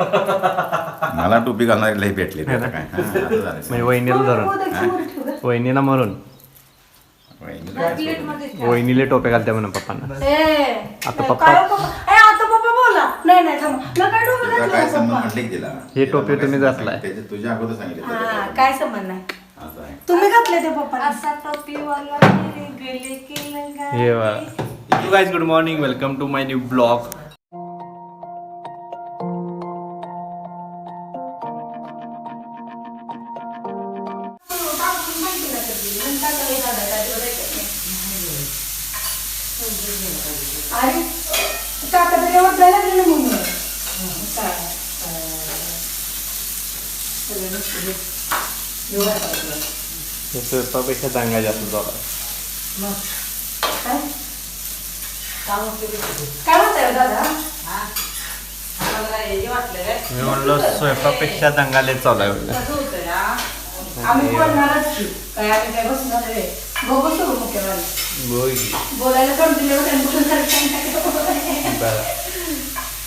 मला टोपी घालणारे लई भेटले आता काय? हा, आता झालं. म्हणजे वहिनीला धरून. वहिनीला मरून. वहिनी वहिनीले टोपे घालते म्हणून पप्पांना. आता पप्पा- काय हो पप्पा? ए आता पप्पा बोला. नाही नाही थांबा. मला काय डोकं तुझा घातलं काय हो संबंध पप्पा? म्हटले की तिला हे तिला टोपी तुम्ही सांगितलं, घातलाय. त्याचे तुझ्या अगोदर सांगितलं हा काय संबंध नाही. असं आहे. तुम्ही घातले ते पप्पा असा गले की लगा हे good morning welcome to my new blog अरे काका तरी वाटायला लागले ना म्हणून स्वयंपापेक्षा चांगला जास्त झाला. काय? काय म्हणताय हो दादा? मी म्हणलो स्वयंपापेक्षा दंगाले चालू आहे. आम्ही बोलणारच की. काय आम्ही काय बसणार आहे? बघू सुरू की. बोलायला कंटिन्यू कुठून करता बरं.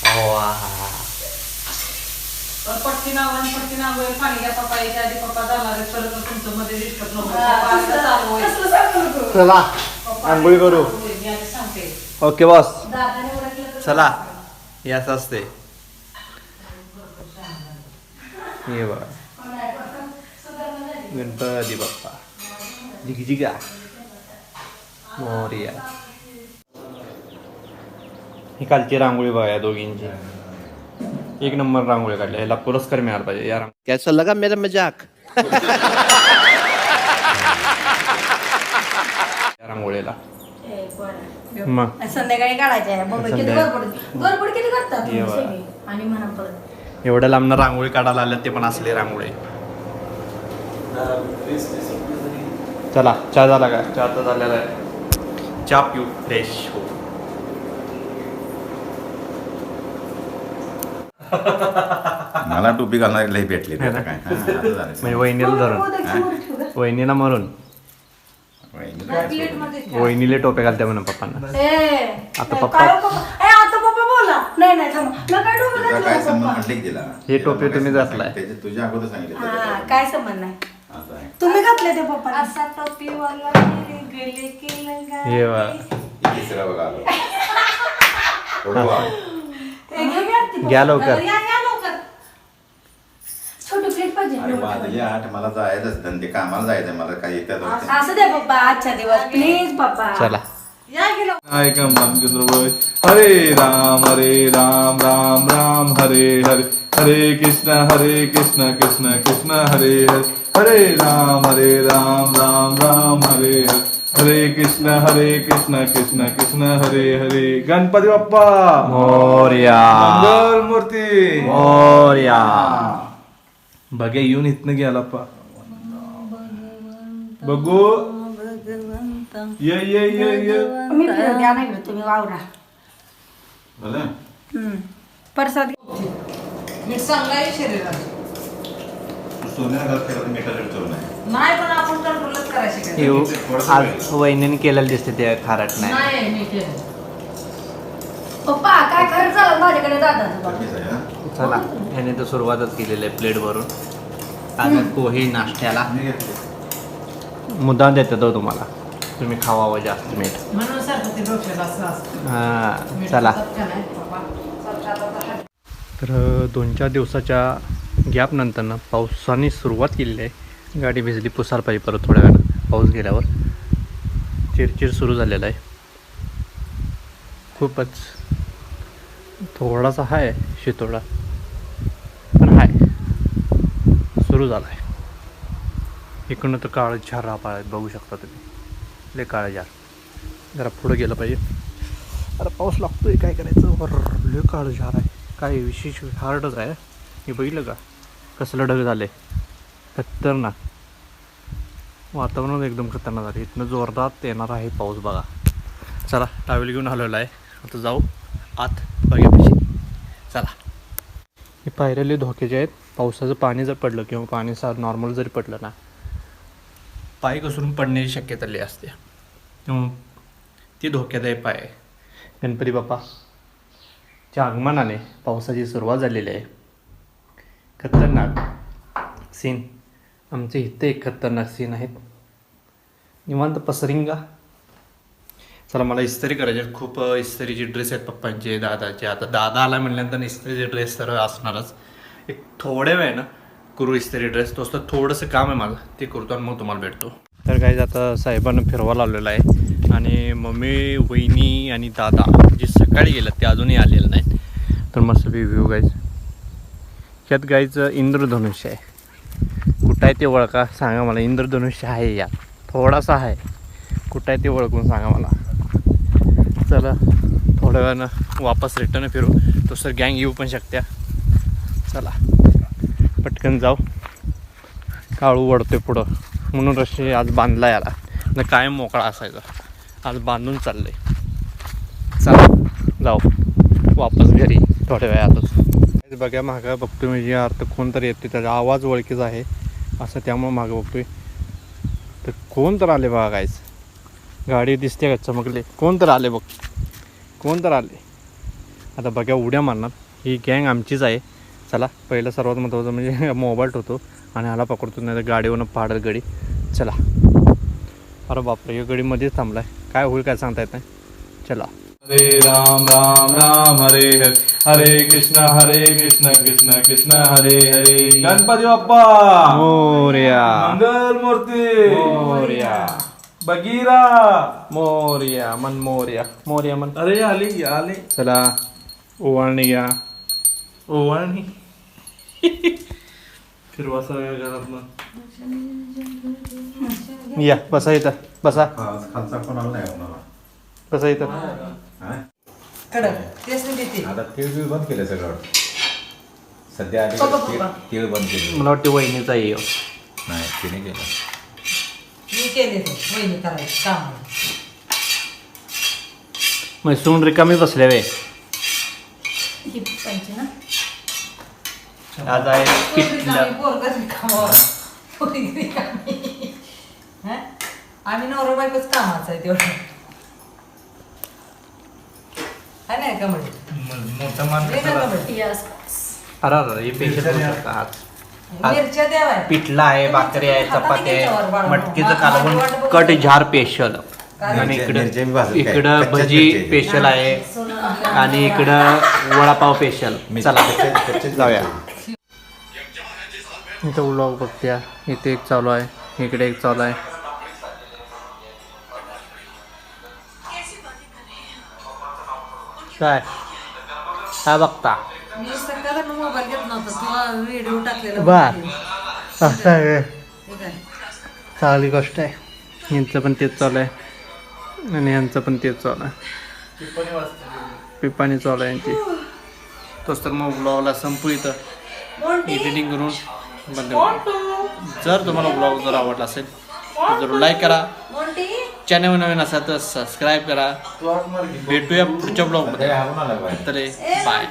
हो, हा, हा, हा. पटकी नावर पटकी नावर पाणी घ्या पप्पा. याच्या आधी पप्पा जाणार आहेत परत तुमचं मध्ये डिस्टर्ब नको. पप्पा आता चालू होईल. कसलं सांगू नको चला पप्पा आंघोळी करू चालू होईल. मी आधी सांगते. Okay boss. दादाने ओळखलं तर चला. हे असं असते. हे बघा. गणपती बाप्पा मोरिया ही कालची रांगोळी बघा या दोघींची एक नंबर रांगोळी काढली याला पुरस्कार मिळाला पाहिजे या कैसा लगा मेरा मजाक या रांगोळीला. मग संध्याकाळी काढायचे एवढ्या लांबनं रांगोळी काढायला आल्या ते पण असले रांगोळी चला चहा झाला का चहा तर झालेला आहे. चहा पिऊ फ्रेश हो. मला टोपी घालणारे लई भेटले आता काय? हा, आता झालं. म्हणजे वहिनीला धरून. मोदकची वर ठेवू का? वहिनीला मरून. वहिनीले टोपे घालते म्हणून पप्पांना. ए, आता पप्पा- काय हो पप्पा? ए आता पप्पा बोला. नाही नाही थांबा. मला काय डोकं तुझा घातलं काय हो संबंध पप्पा? म्हटले की तिला? हे टोपी तुम्ही घातलाय. त्याचे तुझ्या अगोदर सांगितलं हा त्याच्या काय संबंध नाही काय. असं आहे. तुम्ही घातले ते पप्पा असा टोपीवाला मेरे गले की लगा हे वा. हे तिसरा बघा आलो. थोडं वा. घ्या लवकर. या या लवकर. छोटी प्लेट पाहिजे अरे वाजले आठ मला जायचं धंदे कामाला जायचं मला काय येतात होते. असं दे पप्पा आजचा दिवस. प्लीज पप्पा. चला. या गेलो ऐकम रामचंद्र हरे राम हरे राम राम राम. हरे हरे. हरे कृष्ण हरे कृष्ण कृष्ण कृष्ण हरे हरे. हरे राम हरे राम राम राम हरे हरे. हरे कृष्ण हरे कृष्ण कृष्ण कृष्ण हरे हरे. गणपती बाप्पा! मोर्या. मंगल मूर्ती मोर्या बघे येऊन इथनं गेला पा. बघू. ये ये ये ये. मी फिरत घ्या नाही तुम्ही वावरा. झालं? हम्म. परसाद मीठ चांगलं आहे शरीरात सोन्याला घात केलं तर मीठाचं चव नाही. नाही पण आपण कंट्रोलच करायचे काय येऊ. आज वहिनीने केलेलं दिसते ते खारट नाही. नाही मी केलं. पप्पा काय झाला? माझ्याकडे दादा? चला ह्याने तर सुरुवातच केलेली आहे प्लेट भरून आता पोहे नाश्त्याला. मी घेतले. मुद्दाम देतो तो तुम्हाला. तुम्ही खावावं जास्त मीठ. म्हणून सारखं ते डोक्याला असं असतं. हा मीठ चला. का नाही आता तर दोन चार दिवसाच्या गॅपनंतरनं पावसाने सुरुवात केलेली आहे. गाडी भिजली पुसायला पाहिजे परत थोड्या वेळानं. पाऊस गेल्यावर चिरचिर सुरू झालेला आहे. खूपच थोडासा आहे शितोडा पण आहे सुरू झाला आहे इकडनं तर काळ झार रापा आहेत बघू शकता तुम्ही. लय काळ झार. जरा पुढं गेलं पाहिजे. अरे पाऊस लागतोय काय करायचं? वर लय काळ झार आहे. काय विशेष हार्डच आहे. हे बघितलं का? कसलं ढग झाले खतरनाक. वातावरण एकदम खतरनाक झालं इथनं जोरदार येणार आहे पाऊस बघा. चला टावेल घेऊन आलेला आहे आता जाऊ आत बघ्यापाशी चला. हे पायऱ्याले जे आहेत. पावसाचं पाणी जर पडलं किंवा पाणी सा नॉर्मल जरी पडलं ना पाय घसरून पडण्याची शक्यता लई असते. ती धोक्यादायक पाय गणपती बाप्पा च्या आगमनाने पावसाची सुरुवात झालेली आहे. खतरनाक सीन आमचे इथे एक खतरनाक सीन आहेत निवांत पसरिंगा. चला मला इस्त्री करायचे. खूप इस्त्रीचे ड्रेस आहेत पप्पांचे दादाचे. आता दादा आला म्हणल्यानंतर इस्त्रीचे ड्रेस तर असणारच. एक थोडे वेळ ना करू इस्त्री ड्रेस तोच तर थोडंसं काम आहे माझं. ते करतो आणि मग तुम्हाला भेटतो. तर काही आता साहेबांना फिरवा लावलेला आहे. आणि मम्मी वहिनी आणि दादा जे सकाळी गेलं ते अजूनही आलेले नाहीत. तर मस्त व्ह्यू गाईज ह्यात गाईचं इंद्रधनुष्य आहे. कुठं आहे ते ओळखा सांगा मला. इंद्रधनुष्य आहे यात. थोडासा आहे. कुठं आहे ते ओळखून सांगा मला. चला थोड्या वेळानं वापस रिटर्न फिरू. तो सर गँग येऊ पण शकत्या. चला पटकन जाऊ. काळू वडतोय पुढं. म्हणून रशी आज बांधला याला. न कायम मोकळा असायचा. आज बांधून चाललंय. चला जाऊ. वापस घरी. थोड्या वेळातच. बघा मागं बघतोय म्हणजे अर्थ कोण तर येते त्याचा आवाज ओळखीचा आहे असं त्यामुळं मागं बघतोय. तर कोण तर आले बघा कायच गाडी दिसते का चमकले? कोण तर आले बघ. कोण तर आले? आता बघा उड्या मारणार. ही गँग आमचीच आहे. चला पहिलं सर्वात महत्त्वाचं म्हणजे मोबाईल ठेवतो आणि ह्याला पकडतो नाही तर गाडीवरनं पाडत गडी. चला. अरे बापरे या गडीमध्येच थांबलाय. काय होईल काय सांगता येत नाही. चला. हरे राम राम राम हरे हरे हरे कृष्ण हरे कृष्ण कृष्ण कृष्ण हरे हरे। गणपती बाप्पा! मोर्या। मंगल मूर्ती मोर्या। बगीरा मोर्या मन मोर्या। मोर्या मन। अरे आली आली। चला ओवाळणी घ्या. ओवाळणी? फिरवा सगळ्या घरात मग या बसा इथं. बसा. खालचा कोण आला नाही कोणाला बसा इथं? हा? आता तीळ बीळ बंद केलं सगळं. सध्या आधी तीळ- बंद केलं मला वाटते वहिनीचा ये. नाही तिने केलं मी केले ते. वहिनी करायचं काम मैसून रिकामी बसल्या वे. ही ना? आज आहे पिठलं. हं? आम्ही नवरा बायकोच कामाचं आहे तेवढं. है नाही का म्हणजे मोठा म्हणजे. अरे अरे हे पेशंट आज. आज मिरच्या द्यावाय पिठलं आहे भाकरी आहे चपाती आहे मटकीचं कालवण कट झार स्पेशल आणि मिरच्या- इकडं मिरच्या बी भाजून काय? इकडं कच्च्याच भजी मिरच्या आहेत. स्पेशल आहे. आणि इकडं वडापाव स्पेशल चला. कच्चे- कच्चेच जाऊया. इथं व्लॉग बघत्या. इथे एक चालू आहे. इकडे एक चालू आहे. काय? काय बघता. मी सकाळ मोबाईल घेत नव्हता तुला व्हिडिओ टाकलेला बर. असं आहे ठीक आहे. चांगली गोष्ट आहे. यांचं पण तेच चालू आहे. आणि यांचं पण तेच चालू आहे. पिपाणी चालू आहे यांची. तोच तर मग ब्लॉगला संपू इथं. एडिटिंग करून बंद करू. जर तुम्हाला ब्लॉग जर आवडला असेल जरूर लाईक करा. चॅनल नवीन असाल तर सबस्क्राईब करा. भेटूया पुढच्या ब्लॉगमध्ये बाय? तर बाय